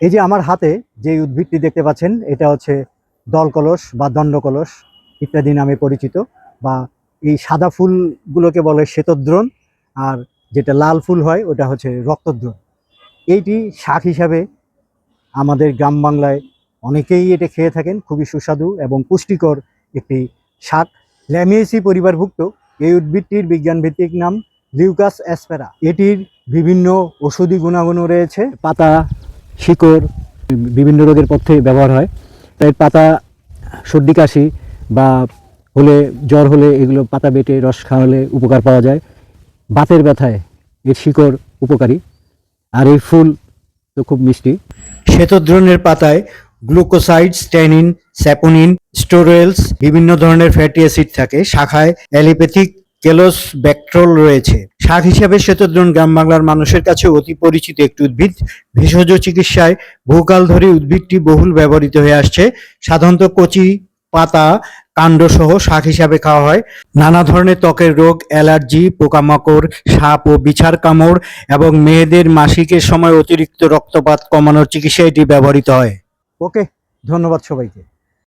এই যে আমার হাতে যে উদ্ভিদটি দেখতে পাচ্ছেন, এটা হচ্ছে দলকলস বা দণ্ডকলস ইত্যাদি নামে পরিচিত বা এই সাদা ফুলগুলোকে বলে শ্বেতদ্রোণ, আর যেটা লাল ফুল হয় ওটা হচ্ছে রক্তদ্রোণ। এইটি শাক হিসাবে আমাদের গ্রাম বাংলায় অনেকেই এটা খেয়ে থাকেন, খুবই সুস্বাদু এবং পুষ্টিকর একটি শাক। ল্যামিয়েসি পরিবারভুক্ত, এই উদ্ভিদটির বিজ্ঞানভিত্তিক নাম লিউকাস অ্যাসপেরা। এটির বিভিন্ন ওষুধি গুণাগুণও রয়েছে। পাতা শিকড়, বিভিন্ন রোগের পথ্যে ব্যবহার হয়। তাই পাতা, সর্দি, কাশি বা হলে, জ্বর হলে এগুলো পাতা বেটে, রস খাওয়ালে উপকার পাওয়া যায়। বাতের ব্যথায় এর শিকড় উপকারী। আর এই ফুল তো খুব মিষ্টি। শ্বেতদ্রোণের পাতায় গ্লুকোসাইড, স্ট্যানিন, স্যাপোনিন, স্টোরেলস, বিভিন্ন ধরনের ফ্যাটি অ্যাসিড থাকে। শাখায় অ্যালিপ্যাথিক কেলোস ব্যাকট্রোল রয়েছে। শাক হিসাবে শ্বেতদ্রোণ গ্রাম বাংলার মানুষের কাছে অতি পরিচিত একটি উদ্ভিদ। ভেষজ চিকিৎসায় বহুকাল ধরে উদ্ভিদটি বহুল ব্যবহৃত হয়ে আসছে। সাধারণত কচি, পাতা, কাণ্ড সহ শাক হিসাবে খাওয়া হয়। নানা ধরনের ত্বকের রোগ, অ্যালার্জি, পোকামাকড়, সাপ ও বিছার কামড় এবং মেয়েদের মাসিকের সময় অতিরিক্ত রক্তপাত কমানোর চিকিৎসায় এটি ব্যবহৃত হয়। ওকে, ধন্যবাদ সবাইকে।